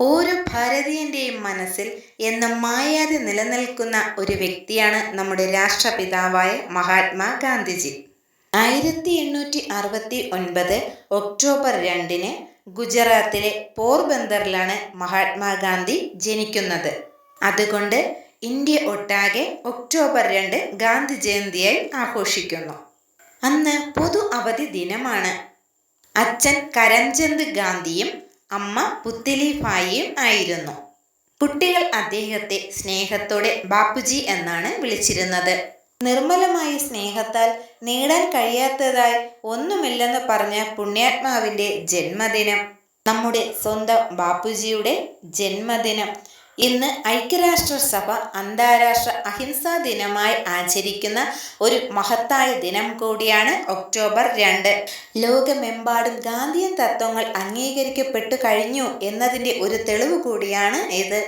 ഓരോ ഭാരതീയന്റെയും മനസ്സിൽ എന്നും മായാതെ നിലനിൽക്കുന്ന ഒരു വ്യക്തിയാണ് നമ്മുടെ രാഷ്ട്രപിതാവായ മഹാത്മാ ഗാന്ധിജി. ആയിരത്തി എണ്ണൂറ്റി അറുപത്തി ഒൻപത് ഒക്ടോബർ രണ്ടിന് ഗുജറാത്തിലെ പോർബന്ദറിലാണ് മഹാത്മാഗാന്ധി ജനിക്കുന്നത്. അതുകൊണ്ട് ഇന്ത്യ ഒട്ടാകെ ഒക്ടോബർ രണ്ട് ഗാന്ധി ജയന്തിയായി ആഘോഷിക്കുന്നു. അന്ന് പൊതു അവധി ദിനമാണ്. അച്ഛൻ കരംചന്ദ് ഗാന്ധിയും അമ്മ പുത്തിലി ഭായിയും ആയിരുന്നു. കുട്ടികൾ അദ്ദേഹത്തെ സ്നേഹത്തോടെ ബാപ്പുജി എന്നാണ് വിളിച്ചിരുന്നത്. നിർമ്മലമായ സ്നേഹത്താൽ നേടാൻ കഴിയാത്തതായി ഒന്നുമില്ലെന്ന് പറഞ്ഞ പുണ്യാത്മാവിന്റെ ജന്മദിനം. നമ്മുടെ സ്വന്തം ബാപ്പുജിയുടെ ജന്മദിനം. ഇന്ന് ഐക്യരാഷ്ട്രസഭ അന്താരാഷ്ട്ര അഹിംസാ ദിനമായി ആചരിക്കുന്ന ഒരു മഹത്തായ ദിനം കൂടിയാണ് ഒക്ടോബർ രണ്ട്. ലോകമെമ്പാടും ഗാന്ധിയൻ തത്വങ്ങൾ അംഗീകരിക്കപ്പെട്ടു കഴിഞ്ഞു എന്നതിന്റെ ഒരു തെളിവ് കൂടിയാണ് ഇത്.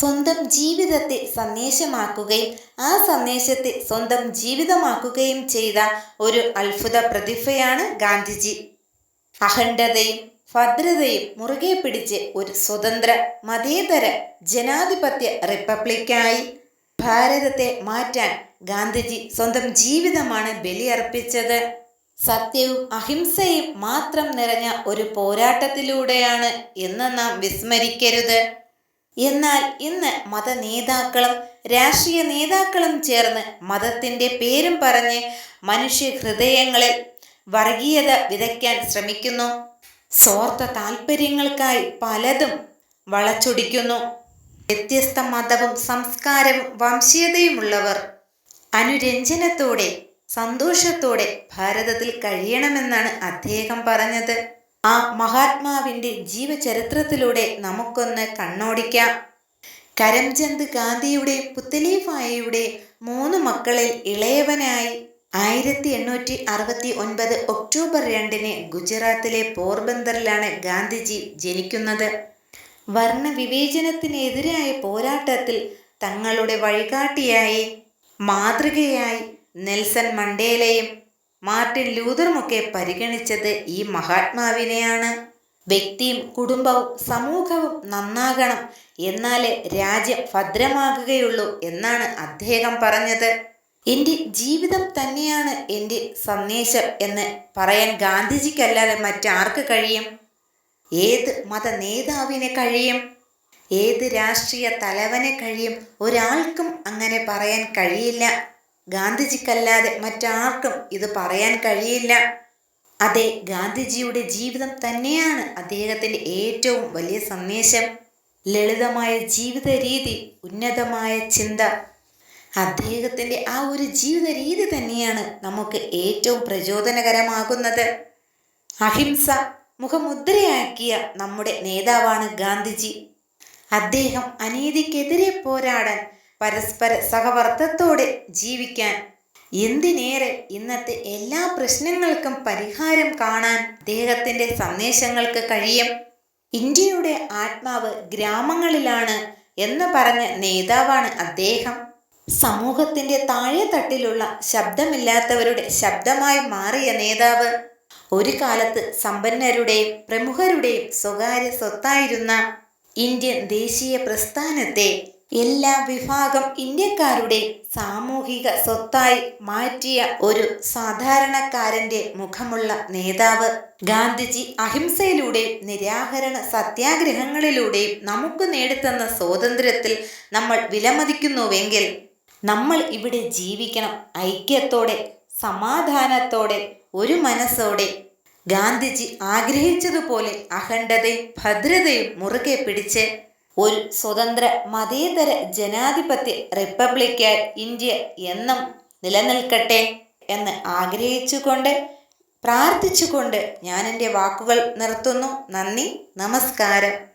സ്വന്തം ജീവിതത്തെ സന്ദേശമാക്കുകയും ആ സന്ദേശത്തെ സ്വന്തം ജീവിതമാക്കുകയും ചെയ്ത ഒരു അത്ഭുത പ്രതിഭയാണ് ഗാന്ധിജി. അഖണ്ഡതയും ഭദ്രതയും മുറുകെ പിടിച്ച് ഒരു സ്വതന്ത്ര മതേതര ജനാധിപത്യ റിപ്പബ്ലിക്കായി ഭാരതത്തെ മാറ്റാൻ ഗാന്ധിജി സ്വന്തം ജീവിതമാണ് ബലിയർപ്പിച്ചത്. സത്യവും അഹിംസയും മാത്രം നിറഞ്ഞ ഒരു പോരാട്ടത്തിലൂടെയാണ് എന്ന് നാം വിസ്മരിക്കരുത്. എന്നാൽ ഇന്ന് മത നേതാക്കളും രാഷ്ട്രീയ നേതാക്കളും ചേർന്ന് മതത്തിന്റെ പേരും പറഞ്ഞ് മനുഷ്യ ഹൃദയങ്ങളിൽ വർഗീയത വിതയ്ക്കാൻ ശ്രമിക്കുന്നു. സ്വാർത്ഥ താല്പര്യങ്ങൾക്കായി പലതും വളച്ചൊടിക്കുന്നു. വ്യത്യസ്ത മതവും സംസ്കാരവും വംശീയതയുമുള്ളവർ അനുരഞ്ജനത്തോടെ സന്തോഷത്തോടെ ഭാരതത്തിൽ കഴിയണമെന്നാണ് അദ്ദേഹം പറഞ്ഞത്. ആ മഹാത്മാവിന്റെ ജീവചരിത്രത്തിലൂടെ നമുക്കൊന്ന് കണ്ണോടിക്കാം. കരംചന്ദ് ഗാന്ധിയുടെ പുത്തലീഫായയുടെ മൂന്ന് മക്കളിൽ ഇളയവനായി ആയിരത്തി എണ്ണൂറ്റി അറുപത്തി ഒൻപത് ഒക്ടോബർ രണ്ടിന് ഗുജറാത്തിലെ പോർബന്ദറിലാണ് ഗാന്ധിജി ജനിക്കുന്നത്. വർണവിവേചനത്തിനെതിരായ പോരാട്ടത്തിൽ തങ്ങളുടെ വഴികാട്ടിയായി മാതൃകയായി നെൽസൺ മണ്ടേലയും മാർട്ടിൻ ലൂതറുമൊക്കെ പരിഗണിച്ചത് ഈ മഹാത്മാവിനെയാണ്. വ്യക്തിയും കുടുംബവും സമൂഹവും നന്നാകണം എന്നാലേ രാജ്യം ഭദ്രമാകുകയുള്ളൂ എന്നാണ് അദ്ദേഹം പറഞ്ഞത്. എന്റെ ജീവിതം തന്നെയാണ് എന്റെ സന്ദേശം എന്ന് പറയാൻ ഗാന്ധിജിക്കല്ലാതെ മറ്റാർക്ക് കഴിയും? ഏത് മത നേതാവിനെ കഴിയും? ഏത് രാഷ്ട്രീയ തലവനെ കഴിയും? ഒരാൾക്കും അങ്ങനെ പറയാൻ കഴിയില്ല. ഗാന്ധിജിക്കല്ലാതെ മറ്റാർക്കും ഇത് പറയാൻ കഴിയില്ല. അതെ ഗാന്ധിജിയുടെ ജീവിതം തന്നെയാണ് അദ്ദേഹത്തിന്റെ ഏറ്റവും വലിയ സന്ദേശം. ലളിതമായ ജീവിത രീതി ഉന്നതമായ ചിന്ത അദ്ദേഹത്തിന്റെ ആ ഒരു ജീവിത രീതി തന്നെയാണ് നമുക്ക് ഏറ്റവും പ്രചോദനകരമാകുന്നത്. അഹിംസ മുഖമുദ്രയാക്കിയ നമ്മുടെ നേതാവാണ് ഗാന്ധിജി. അദ്ദേഹം അനീതിക്കെതിരെ പോരാടാൻ പരസ്പര സഹവർത്തത്തോടെ ജീവിക്കാൻ എന്തിനേറെ ഇന്നത്തെ എല്ലാ പ്രശ്നങ്ങൾക്കും പരിഹാരം കാണാൻ അദ്ദേഹത്തിന്റെ സന്ദേശങ്ങൾക്ക് കഴിയും. ഇന്ത്യയുടെ ആത്മാവ് ഗ്രാമങ്ങളിലാണ് എന്ന് പറഞ്ഞ നേതാവാണ് അദ്ദേഹം. സമൂഹത്തിന്റെ താഴെ തട്ടിലുള്ള ശബ്ദമില്ലാത്തവരുടെ ശബ്ദമായി മാറിയ നേതാവ്. ഒരു കാലത്ത് സമ്പന്നരുടെയും പ്രമുഖരുടെയും സ്വകാര്യ സ്വത്തായിരുന്ന ഇന്ത്യൻ ദേശീയ പ്രസ്ഥാനത്തെ എല്ലാ വിഭാഗം ഇന്ത്യക്കാരുടെ സാമൂഹിക സ്വത്തായി മാറ്റിയ ഒരു സാധാരണക്കാരന്റെ മുഖമുള്ള നേതാവ്. ഗാന്ധിജി അഹിംസയിലൂടെ നിരാകരണ സത്യാഗ്രഹങ്ങളിലൂടെയും നമുക്ക് നേടിത്തന്ന സ്വാതന്ത്ര്യത്തിൽ നമ്മൾ വിലമതിക്കുന്നുവെങ്കിൽ നമ്മൾ ഇവിടെ ജീവിക്കണം. ഐക്യത്തോടെ സമാധാനത്തോടെ ഒരു മനസ്സോടെ. ഗാന്ധിജി ആഗ്രഹിച്ചതുപോലെ അഖണ്ഡതയും ഭദ്രതയും മുറുകെ പിടിച്ച് ഒരു സ്വതന്ത്ര മതേതര ജനാധിപത്യ റിപ്പബ്ലിക്കായി ഇന്ത്യ എന്നും നിലനിൽക്കട്ടെ എന്ന് ആഗ്രഹിച്ചുകൊണ്ട് പ്രാർത്ഥിച്ചുകൊണ്ട് ഞാൻ എന്റെ വാക്കുകൾ നിർത്തുന്നു. നന്ദി നമസ്കാരം.